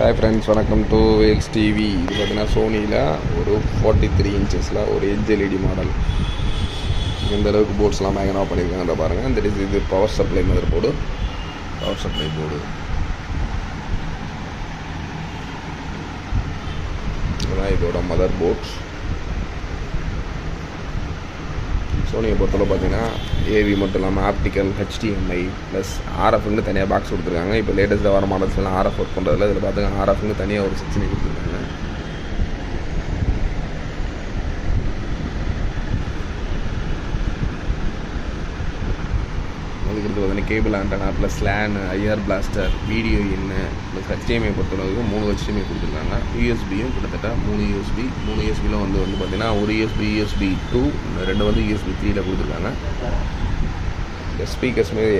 Hi friends வணக்கம். டு வேல்ஸ் டிவி இது பார்த்தீங்கன்னா சோனியில் ஒரு ஃபார்ட்டி த்ரீ இன்ச்சஸில் ஒரு எல்ஜி எல்இடி மாடல் எந்த அளவுக்கு போர்ட்ஸ்லாம் பயங்கரமாக பண்ணியிருக்காங்க பாருங்கள் இந்த இது இது power supply mother board power supply board இதோட மதர் போர்ட்ஸ் சோனியை பொறுத்தளவு பார்த்தீங்கன்னா ஏவி மட்டும் இல்லாமல் ஆப்டிக்கல் ஹெச்டிஎம்ஐ ப்ளஸ் ஆர்எஃப்னு தனியாக பாக்ஸ் கொடுத்துருக்காங்க. இப்போ லேட்டஸ்ட்டாக வர மாடல்ஸ்லாம் ஆர்எஃப் ஒர்க் பண்ணுறதுல இதில் பார்த்துங்க ஆர்எஃப்னு தனியாக ஒரு செக்ஷனை கொடுத்துருக்காங்க. அதுக்கடுத்து பார்த்தீங்கன்னா cable antenna plus LAN IR blaster video என்ன ப்ளஸ் ஹெச்டிஎம்ஐ பொறுத்தளவுக்கு மூணு ஹெச்டிஎம்ஐ கொடுத்துருக்காங்க. யூஎஸ்பியும் கிட்டத்தட்ட மூணு யூஎஸ்பி மூணு யூஎஸ்பியில் வந்து வந்து பார்த்தீங்கன்னா ஒரு யூஎஸ்பி யூஎஸ்பி டூ ரெண்டு வந்து யூஎஸ்பி த்ரீயில் கொடுத்துருக்காங்க. ஸ்பீக்கர்ஸ் மாரி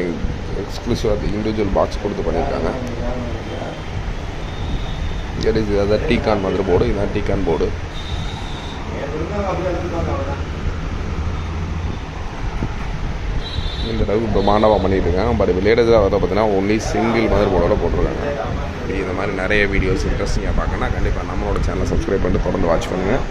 எக்ஸ்க்ளூசிவாக இண்டிவிஜுவல் பாக்ஸ் கொடுத்து பண்ணியிருக்காங்க இது டீ டீகான் மதர் போர்டு இதுதான் டீகான் போர்டு இந்த அளவுக்கு பிரம்மாண்டமாக பண்ணிகிட்டு இருக்காங்க பட் இப்போ வந்து பார்த்தீங்கன்னா ஒன்லி சிங்கிள் மதர் போர்டோட போட்டிருக்காங்க. இந்த மாதிரி நிறைய வீடியோஸ் இன்ட்ரெஸ்டிங்காக பார்க்கணும்னா கண்டிப்பாக நம்மளோட சேனலை சப்ஸ்கிரைப் பண்ணிட்டு தொடர்ந்து வாட்ச் பண்ணுங்கள்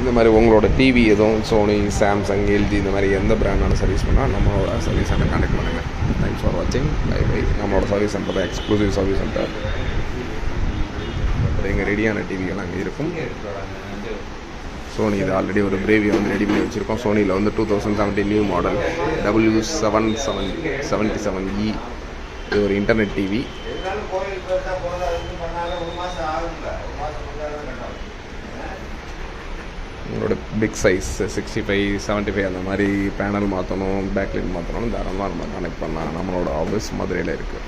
இந்த மாதிரி உங்களோட டிவி எதுவும் சோனி சாம்சங் எல்ஜி இந்த மாதிரி எந்த பிராண்டான சர்வீஸ் பண்ணால் நம்மளோட சர்வீஸ் சென்டர் கான்டெக்ட் பண்ணுங்கள் தேங்க்ஸ் ஃபார் வாட்சிங் பை பை நம்மளோட சர்வீஸ் சென்டர் தான் எக்ஸ்க்ளூசிவ் சர்வீஸ் சென்டர் எங்கள் ரெடியான டிவிகள் அங்கே இருக்கும். சோனி இது ஆல்ரெடி ஒரு பிரேவியை வந்து ரெடி பண்ணி வச்சுருக்கோம். சோனியில் வந்து two thousand seventeen new model W seven seven seventy seven E இது ஒரு இன்டர்நெட் டிவி உங்களோட big size sixty five seventy five அந்த மாதிரி பேனல் மாற்றணும் பேக்லைட் மாற்றணும் தாராளமாக நம்ம கனெக்ட் பண்ணலாம். நம்மளோட ஆஃபீஸ் மதுரையில் இருக்குது